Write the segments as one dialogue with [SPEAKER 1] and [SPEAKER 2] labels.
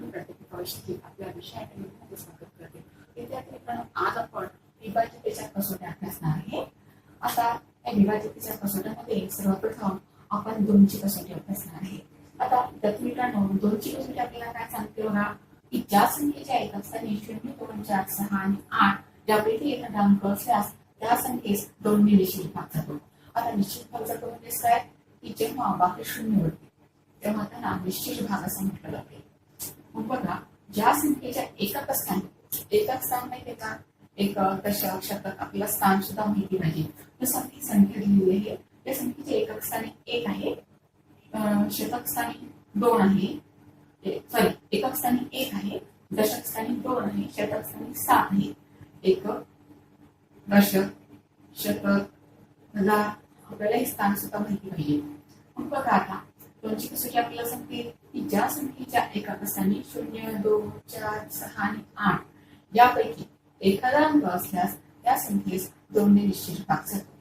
[SPEAKER 1] मी आपल्या विषयाकडे स्वागत करते विद्यार्थी मित्रांनो आज आपण विभाजितेच्या कसोट्या अभ्यासणार आहे. आता या विभाजितेच्या कसोट्यामध्ये सर्वप्रथम आपण दोनची कसोटी अभ्यासणार आहे. आता विद्यार्थी मित्रांनो दोनची कसोटी आपल्याला काय सांगते बघा की ज्या संख्येच्या एक असताना शून्य दोन चार सहा आणि आठ ज्यापैकी एखादा अंक असल्यास त्या संख्येस दोनने निश्चित भाग जातो आता निश्चित भाग जातो म्हणजेच काय की जेव्हा बाकी शून्य होते तेव्हा त्यांना निश्चित भाग असं म्हटलं जाते. बघा ज्या संख्येच्या एकक स्थान एकक स्थान माहितीये का? एक दशक शतक आपल्याला स्थान सुद्धा माहिती पाहिजे जसं संख्या दिलेली आहे. त्या संख्येचे एकक स्थानी एक आहे शतक स्थानी दोन आहे सॉरी एकक स्थानी एक आहे दशक स्थानी दोन आहे शतक स्थानी सात आहे. एक दशक शतक हजार आपल्याला हे स्थान सुद्धा माहिती पाहिजे मग बघा आता दोनशे कसोटी आपल्याला सांगते? की ज्या संख्येच्या एका स्थानी शून्य दोन चार सहा आणि आठ. यापैकी एखादा अंक असल्यास त्या संख्येस दोनने निश्चित भाग जातो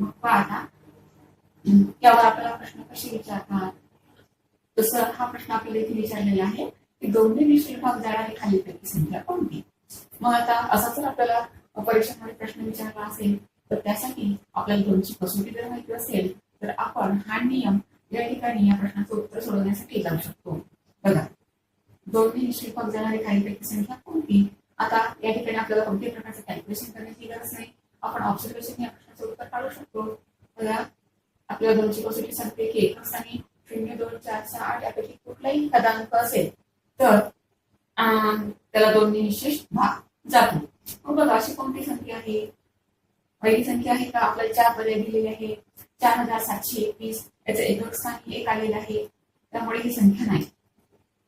[SPEAKER 1] मग आता यावर आपल्याला प्रश्न कसे विचारतात? तसं हा प्रश्न आपल्याला इथे विचारलेला आहे की दोनने निश्चित भाग जाणारी खालीलपैकी संख्या कोणती? मग आता असा जर आपल्याला परीक्षेमध्ये प्रश्न विचारला असेल तर त्यासाठी आपल्याला दोनची कसोटी जर माहिती असेल तर आपण हा नियम या ठिकाणी या प्रश्नाचं उत्तर सोडवण्यासाठी जाऊ शकतो. बघा. दोन्ही निश्चित पद जाणारी खालीपैकी संख्या कोणती आता या ठिकाणी आपल्याला कोणत्याही प्रकारचं कॅल्क्युलेशन करण्याची गरज नाही. आपण ऑब्झर्वेशन या प्रश्नाचं उत्तर काढू शकतो. बघा. आपल्याला दोनची कसोटी सांगते की एका स्थानी शून्य दोन चार सहा आठ यापैकी कुठलाही एखादा अंक असेल तर त्याला दोन निश्चित भाग जातो मग बघा अशी कोणती संख्या आहे? पहिली संख्या आहे का? आपल्याला चार पर्याय दिलेले आहे. चार हजार सातशे एकवीस याचं एकक स्थान एक आलेलं आहे. त्यामुळे ही संख्या नाही.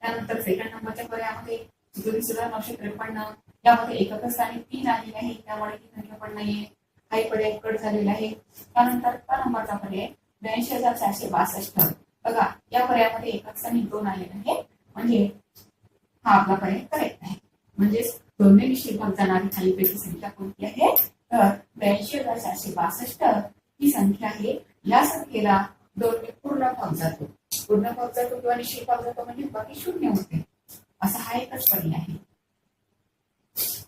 [SPEAKER 1] त्यानंतर सेकंड नंबरच्या पर्यायामध्ये चतुर्वीस हजार नऊशे त्रेपन्न यामध्ये एकक स्थानी तीन आलेले आहे. त्यामुळे ही संख्या पण नाहीये. काही पर्याय कट झालेला आहे. त्यानंतर त्या नंबरचा पर्याय ब्याऐंशी हजार चारशे बासष्ट. बघा या पर्यायामध्ये एकक स्थानी दोन आलेले आहे. म्हणजे हा आपला पर्याय करेक्ट आहे. म्हणजेच दोन्ही निश्चित भाग जाणारी खालीपैकी संख्या कोणती आहे? तर ब्याऐंशी हजार चारशे बासष्ट ही संख्या आहे. या संख्येला दोन पूर्ण भाग जातो. पूर्ण भाग जातो किंवा निश्चित भाग जातो म्हणजे बाकी शून्य होते. असा हा एकच पर्याय आहे.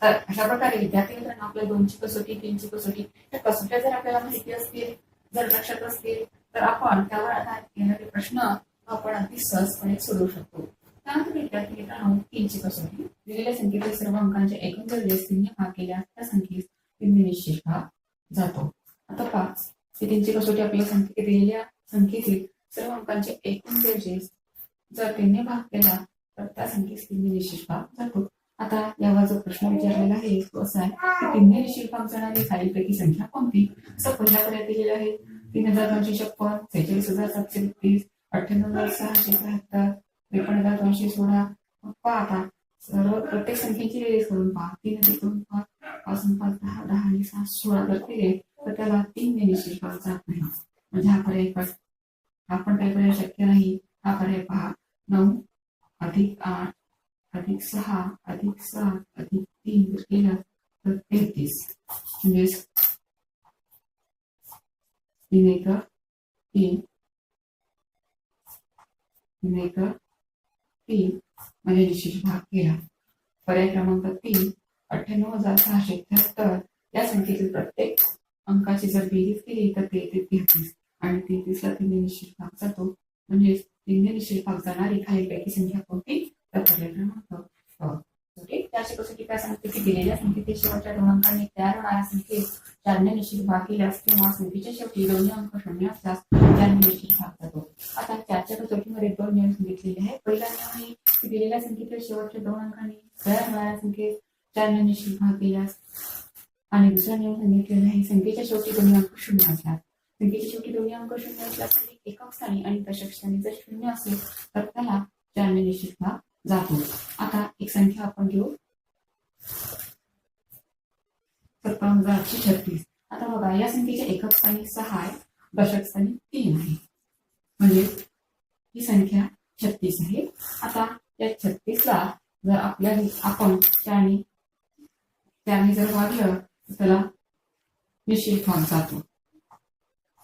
[SPEAKER 1] तर अशा प्रकारे विद्यार्थी मित्रांनो आपल्या दोनची कसोटी तीनची कसोटी त्या कसोट्या जर आपल्याला माहिती असतील जर लक्षात असतील तर आपण त्यावर आधारित येणारे प्रश्न आपण अगदी सहजपणे सोडवू शकतो. त्यानंतर विद्यार्थी मित्रांनो तीनची कसोटी दिलेल्या संख्येतील सर्व अंकांच्या एकूण जर बेस भाग केल्यास त्या संख्येस निश्चित भाग जातो. आता पाच. ही त्यांची कसोटी आपल्याला संख्ये दिलेल्या संख्येतील सर्व अंकांचे एकूण बेरजेस जर त्यांनी भाग केला तर त्या संख्येस तीनने निश्चित भाग जातो आता यावर जो प्रश्न विचारलेला आहे तो असा आहे की तिन्ही निश्चित भाग जाणारी खालीलपैकी संख्या कोणती? असं पहिल्या पर्याय दिलेला आहे. तीन हजार दोनशे छप्पन सेहेचाळीस हजार सातशे बत्तीस अठ्ठ्याण्णव हजार सहाशे त्र्याहत्तर त्रेपन्न हजार दोनशे सोळा. पहा आता सर्व प्रत्येक संख्येची बेरीज करून पहा. तीन अधिक दोन पाच पासून पाच दहा. दहा आणि सहा सोळा. जर केले त्याला तीन ने निश्चित भाग जात नाही. म्हणजे हा पर्याय आपण काही पर्याय शक्य नाही. हा पर्याय पहा. नऊ अधिक आठ अधिक सहा अधिक सात अधिक तीन जर केलं तर तेहतीस. म्हणजेच तीन एक तीन. तीन एक तीन. म्हणजे निश्चित भाग केला. पर्याय क्रमांक तीन अठ्ठ्याण्णव हजार सहाशे त्र्याहत्तर. या संख्येतील प्रत्येक अंकाची जर बेरीज केली तर ते येते तेहतीस आणि तेहतीसला तीनने निश्चित भाग जातो. म्हणजे तीनने निश्चित भाग जाणारी खालीलपैकी संख्या कोणती? तर पर्याय क्रमांक अ. ओके. कसोटी काय सांगते की दिलेल्या संख्येतील शेवटच्या दोन अंकांनी तयार होणाऱ्या संख्येत चारने निश्चित भाग केल्यास किंवा संख्येच्या शेवटी दोन्ही अंक शून्य असल्यास चारने निश्चित भाग जातो. आता चारच्या कसोटीमध्ये दोन नियम सांगितलेले आहेत. पहिला नियम आहे की दिलेल्या संख्येतील शेवटच्या दोन अंकांनी तयार होणाऱ्या संख्येत चारने निश्चित भाग केल्यास आणि दुसरा नियम सांगितलेला आहे संख्येच्या शेवटी दोन्ही अंक शून्य असतात. संख्येच्या शेवटी दोन्ही अंक शून्य असल्यास म्हणजे एकक स्थानी आणि दशक स्थानी जर शून्य असेल तर त्याला चारने निश्चित भाग जातो. आता एक संख्या आपण घेऊ. सत्तावन्न हजार आठशे छत्तीस. आता बघा या संख्येच्या एकक स्थानी सहा आहे दशक स्थानी तीन आहे. म्हणजे ही संख्या छत्तीस आहे. आता या छत्तीसला जर आपल्या आपण त्याने त्याने जर वागलं त्याला निश्चित भाग जातो.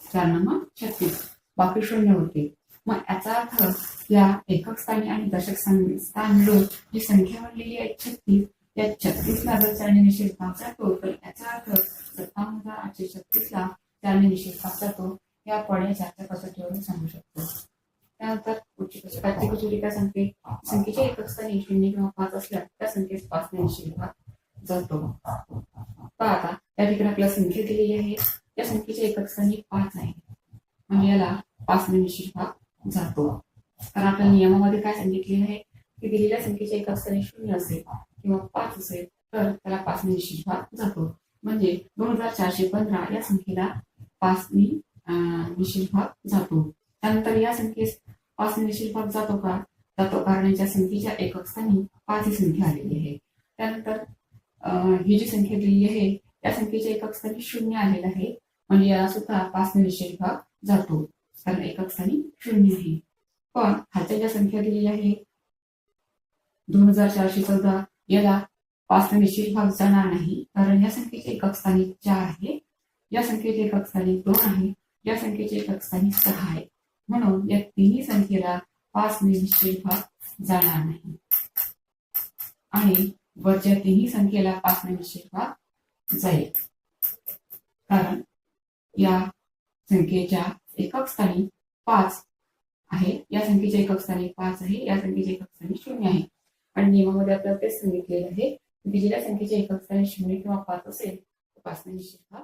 [SPEAKER 1] चार नंबर छत्तीस. बाकी शून्य होते. मग याचा अर्थ या एकक स्थानी आणि दशक स्थान स्थान मिळून जी संख्या वाढलेली आहे छत्तीस त्या छत्तीस ला जर चारने निषेध भाग जातो तर याचा अर्थ सत्तावन्न हजार आठशे छत्तीस ला चारने निषेध भाग जातो या आपण या चारच्या कसोटीवरून सांगू शकतो. त्यानंतर पुढची कसोटी पाचवी कसोटी काय सांगते संख्येच्या एकक स्थानी शून्य किंवा पाच असल्यास त्या संख्येस पाचने निषेध भाग जातो आता या ठिकाणी आपल्याला संख्या दिलेली आहे. त्या संख्येच्या एकक स्थानी पाच आहे. म्हणजे याला पाचने निश्चित भाग जातो. कारण आपल्या नियमामध्ये काय सांगितले आहे? की दिलेल्या संख्येच्या एकक स्थानी शून्य असेल किंवा पाच असेल तर त्याला पाचने निश्चित भाग जातो. म्हणजे दोन हजार चारशे पंधरा या संख्येला पाचने अं, निश्चित भाग जातो. त्यानंतर या संख्येस पाच निश्चित भाग जातो का? जातो कारण याच्या संख्येच्या एकक स्थानी पाच ही संख्या आलेली आहे. त्यानंतर ही जी संख्या दिली आहे त्या संख्येच्या एकक स्थानी शून्य आलेलं आहे. म्हणजे याला सुद्धा पाच निश्चित भाग जातो. कारण एकक स्थानी शून्य आहे. पण खालच्या ज्या संख्या दिलेल्या आहे दोन हजार चारशे चौदा याला पाच निश्चित भाग जाणार नाही. कारण या संख्येचे एकक स्थानी चार आहे. या संख्येचे एकक स्थानी दोन आहे. या संख्येचे एकक स्थानी सहा आहे. म्हणून या तिन्ही संख्येला पाच निश्चित भाग जाणार नाही. आणि वरच्या तिन्ही संख्येला पाचने निश्चित भाग जाईल. कारण या संख्येच्या एकक स्थानी पाच आहे या संख्येच्या एकक स्थानी पाच आहे या संख्येच्या एकक स्थानी शून्य आहे. आणि नियमामध्ये आपल्याला तेच सांगितलेलं आहे की दिलेल्या संख्येच्या एकक स्थानी शून्य किंवा पाच असेल तर पाचने निश्चित भाग